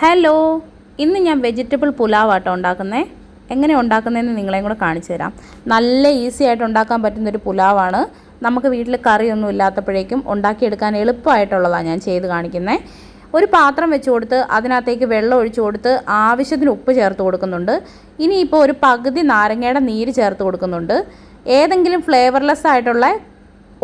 Hello ഇന്ന് ഞാൻ vegetable പുലാവാട്ടോ ഉണ്ടാക്കുന്നത് എങ്ങനെ ഉണ്ടാക്കുന്നതെന്ന് നിങ്ങളെയും കൂടെ കാണിച്ചു തരാം. നല്ല ഈസി ആയിട്ട് ഉണ്ടാക്കാൻ പറ്റുന്നൊരു പുലാവാണ്. നമുക്ക് വീട്ടിൽ കറിയൊന്നും ഇല്ലാത്തപ്പോഴേക്കും ഉണ്ടാക്കിയെടുക്കാൻ എളുപ്പമായിട്ടുള്ളതാണ് ഞാൻ ചെയ്ത് കാണിക്കുന്നത് ഒരു പാത്രം വെച്ച് കൊടുത്ത് അതിനകത്തേക്ക് വെള്ളം ഒഴിച്ചു കൊടുത്ത് ആവശ്യത്തിന് ഉപ്പ് ചേർത്ത് കൊടുക്കുന്നുണ്ട്. ഇനിയിപ്പോൾ ഒരു പകുതി നാരങ്ങയുടെ നീര് ചേർത്ത് കൊടുക്കുന്നുണ്ട്. ഏതെങ്കിലും ഫ്ലേവർലെസ് ആയിട്ടുള്ള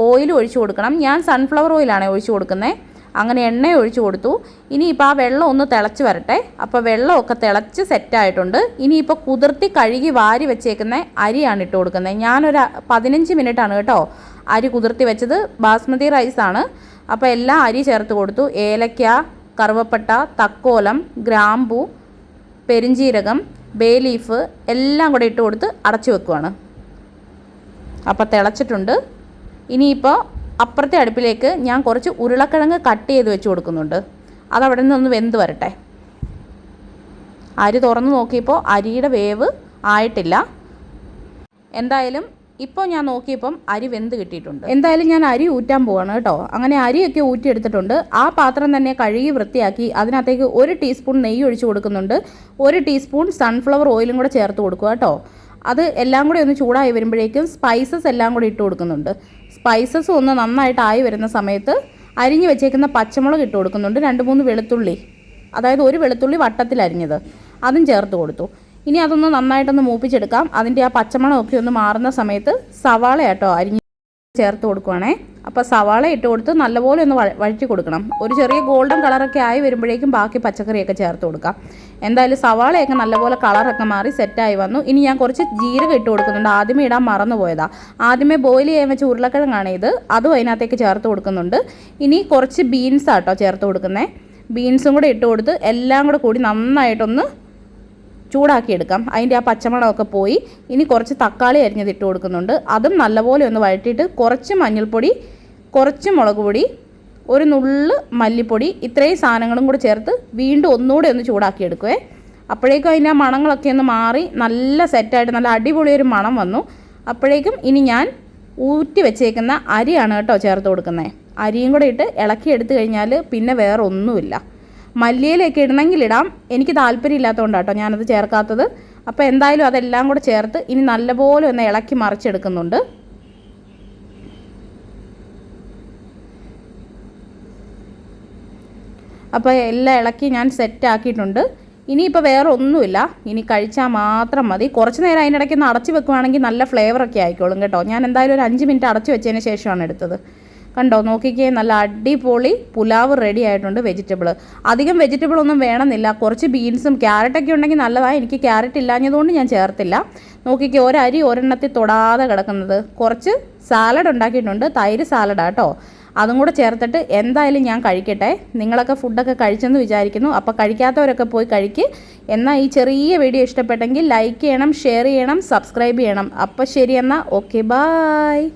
ഓയിൽ ഒഴിച്ചു കൊടുക്കണം. ഞാൻ സൺഫ്ലവർ ഓയിലാണ് ഒഴിച്ചു കൊടുക്കുന്നത് അങ്ങനെ എണ്ണ ഒഴിച്ചു കൊടുത്തു. ഇനിയിപ്പോൾ ആ വെള്ളം ഒന്ന് തിളച്ച് വരട്ടെ. അപ്പോൾ വെള്ളമൊക്കെ തിളച്ച് സെറ്റായിട്ടുണ്ട് ഇനിയിപ്പോൾ കുതിർത്തി കഴുകി വാരി വെച്ചേക്കുന്ന അരിയാണ് ഇട്ട് കൊടുക്കുന്നത്. ഞാനൊരു പതിനഞ്ച് മിനിറ്റാണ് കേട്ടോ അരി കുതിർത്തി വെച്ചത്. ബാസ്മതി റൈസാണ് അപ്പോൾ എല്ലാം അരി ചേർത്ത് കൊടുത്തു. ഏലക്ക കറുവപ്പട്ട തക്കോലം ഗ്രാമ്പു പെരിഞ്ചീരകം ബേ ലീഫ് എല്ലാം കൂടെ ഇട്ട് കൊടുത്ത് അടച്ചു വെക്കുവാണ്. അപ്പോൾ തിളച്ചിട്ടുണ്ട്. ഇനിയിപ്പോൾ അപ്പുറത്തെ അടുപ്പിലേക്ക് ഞാൻ കുറച്ച് ഉരുളക്കിഴങ്ങ് കട്ട് ചെയ്ത് വെച്ച് കൊടുക്കുന്നുണ്ട്. അതവിടെ നിന്നൊന്ന് വെന്ത് വരട്ടെ. അരി തുറന്ന് നോക്കിയപ്പോൾ അരിയുടെ വേവ് ആയിട്ടില്ല. എന്തായാലും ഇപ്പോൾ ഞാൻ നോക്കിയപ്പം അരി വെന്ത് കിട്ടിയിട്ടുണ്ട്. എന്തായാലും ഞാൻ അരി ഊറ്റാൻ പോവാണ് കേട്ടോ. അങ്ങനെ അരിയൊക്കെ ഊറ്റിയെടുത്തിട്ടുണ്ട്. ആ പാത്രം തന്നെ കഴുകി വൃത്തിയാക്കി അതിനകത്തേക്ക് ഒരു ടീസ്പൂൺ നെയ്യ് ഒഴിച്ച് കൊടുക്കുന്നുണ്ട്. ഒരു ടീസ്പൂൺ സൺഫ്ലവർ ഓയിലും കൂടെ ചേർത്ത് കൊടുക്കുക കേട്ടോ. അത് എല്ലാം കൂടി ഒന്ന് ചൂടായി വരുമ്പോഴേക്കും സ്പൈസസ് എല്ലാം കൂടി ഇട്ട് കൊടുക്കുന്നുണ്ട്. സ്പൈസസ് ഒന്ന് നന്നായിട്ടായി വരുന്ന സമയത്ത് അരിഞ്ഞ് വെച്ചേക്കുന്ന പച്ചമുളക് ഇട്ട് കൊടുക്കുന്നുണ്ട്. രണ്ട് മൂന്ന് വെളുത്തുള്ളി അതായത് ഒരു വെളുത്തുള്ളി വട്ടത്തിൽ അരിഞ്ഞത് അതും ചേർത്ത് കൊടുത്തു. ഇനി അതൊന്ന് നന്നായിട്ടൊന്ന് മൂപ്പിച്ചെടുക്കാം. അതിന്റെ ആ പച്ചമുളകൊക്കെ ഒന്ന് മാറുന്ന സമയത്ത് സവാള കേട്ടോ അരിഞ്ഞ് ചേർത്ത് കൊടുക്കുവാണേ. അപ്പോൾ സവാള ഇട്ട് കൊടുത്ത് നല്ലപോലെ ഒന്ന് വഴറ്റി കൊടുക്കണം. ഒരു ചെറിയ ഗോൾഡൻ കളറൊക്കെ ആയി വരുമ്പോഴേക്കും ബാക്കി പച്ചക്കറിയൊക്കെ ചേർത്ത് കൊടുക്കാം. എന്തായാലും സവാളയൊക്കെ നല്ലപോലെ കളറൊക്കെ മാറി സെറ്റായി വന്നു. ഇനി ഞാൻ കുറച്ച് ജീരകം ഇട്ട് കൊടുക്കുന്നുണ്ട്. ആദ്യമേ ഇടാൻ മറന്നു പോയതാ. ആദ്യമേ ബോയിൽ ചെയ്യാൻ വെച്ച ഉരുളക്കിഴങ്ങാണ് ഇത്. അതും അതിനകത്തേക്ക് ചേർത്ത് കൊടുക്കുന്നുണ്ട്. ഇനി കുറച്ച് ബീൻസ് ആട്ടോ ചേർത്ത് കൊടുക്കുന്നത് ബീൻസും കൂടെ ഇട്ട് കൊടുത്ത് എല്ലാം കൂടെ കൂടി നന്നായിട്ടൊന്ന് ചൂടാക്കിയെടുക്കാം. അതിന്റെ ആ പച്ചമണമൊക്കെ പോയി ഇനി കുറച്ച് തക്കാളി അരിഞ്ഞത് ഇട്ട് കൊടുക്കുന്നുണ്ട്. അതും നല്ലപോലെ ഒന്ന് വഴറ്റിയിട്ട് കുറച്ച് മഞ്ഞൾപ്പൊടി കുറച്ച് മുളക് പൊടി ഒരു നുള്ള് മല്ലിപ്പൊടി ഇത്രയും സാധനങ്ങളും കൂടി ചേർത്ത് വീണ്ടും ഒന്നുകൂടെ ഒന്ന് ചൂടാക്കിയെടുക്കുവേ. അപ്പോഴേക്കും അതിന്റെ ആ മണങ്ങളൊക്കെ ഒന്ന് മാറി നല്ല സെറ്റായിട്ട് നല്ല അടിപൊളി ഒരു മണം വന്നു. അപ്പോഴേക്കും ഇനി ഞാൻ ഊറ്റി വെച്ചേക്കുന്ന അരിയാണ് കേട്ടോ ചേർത്ത് കൊടുക്കുന്നത്. അരിയും കൂടെ ഇട്ട് ഇളക്കി എടുത്തു കഴിഞ്ഞാൽ പിന്നെ വേറെ ഒന്നുമില്ല മല്ലിയിലൊക്കെ ഇടണമെങ്കിൽ ഇടാം എനിക്ക് താല്പര്യമില്ലാത്തതുകൊണ്ടാണ് കേട്ടോ ഞാനത് ചേർക്കാത്തത്. അപ്പോൾ എന്തായാലും അതെല്ലാം കൂടെ ചേർത്ത് ഇനി നല്ലപോലെ ഒന്ന് ഇളക്കി മറിച്ചെടുക്കുന്നുണ്ട്. അപ്പോൾ എല്ലാം ഇളക്കി ഞാൻ സെറ്റ് ആക്കിയിട്ടുണ്ട്. ഇനിയിപ്പോൾ വേറെ ഒന്നുമില്ല. ഇനി കഴിച്ചാൽ മാത്രം മതി. കുറച്ച് നേരം അതിനിടയ്ക്ക് ഒന്ന് അടച്ച് വെക്കുവാണെങ്കിൽ നല്ല ഫ്ലേവറൊക്കെ ആയിക്കോളും കേട്ടോ. ഞാൻ എന്തായാലും ഒരു അഞ്ച് മിനിറ്റ് അടച്ച് വെച്ചതിന് ശേഷമാണ് എടുത്തത്. കണ്ടോ? നോക്കിക്കേ നല്ല അടിപൊളി പുലാവ് റെഡി ആയിട്ടുണ്ട് വെജിറ്റബിൾ അധികം വെജിറ്റബിൾ ഒന്നും വേണമെന്നില്ല. കുറച്ച് ബീൻസും ക്യാരറ്റൊക്കെ ഉണ്ടെങ്കിൽ നല്ലതാണ് എനിക്ക് ക്യാരറ്റ് ഇല്ലാഞ്ഞതുകൊണ്ട് ഞാൻ ചേർത്തില്ല. നോക്കിക്കേ ഒരരി ഒരെണ്ണത്തിൽ തൊടാതെ കിടക്കുന്നത്. കുറച്ച് സാലഡ് ഉണ്ടാക്കിയിട്ടുണ്ട്. തൈര് സാലഡാണ് കേട്ടോ അതും കൂടെ ചേർത്തിട്ട് എന്തായാലും ഞാൻ കഴിക്കട്ടെ. നിങ്ങളൊക്കെ ഫുഡൊക്കെ കഴിച്ചെന്ന് വിചാരിക്കുന്നു. അപ്പോൾ കഴിക്കാത്തവരൊക്കെ പോയി കഴിക്ക്. എന്നാൽ ഈ ചെറിയ വീഡിയോ ഇഷ്ടപ്പെട്ടെങ്കിൽ ലൈക്ക് ചെയ്യണം ഷെയർ ചെയ്യണം സബ്സ്ക്രൈബ് ചെയ്യണം. അപ്പോൾ ശരി എന്നാൽ ഓക്കെ ബായ്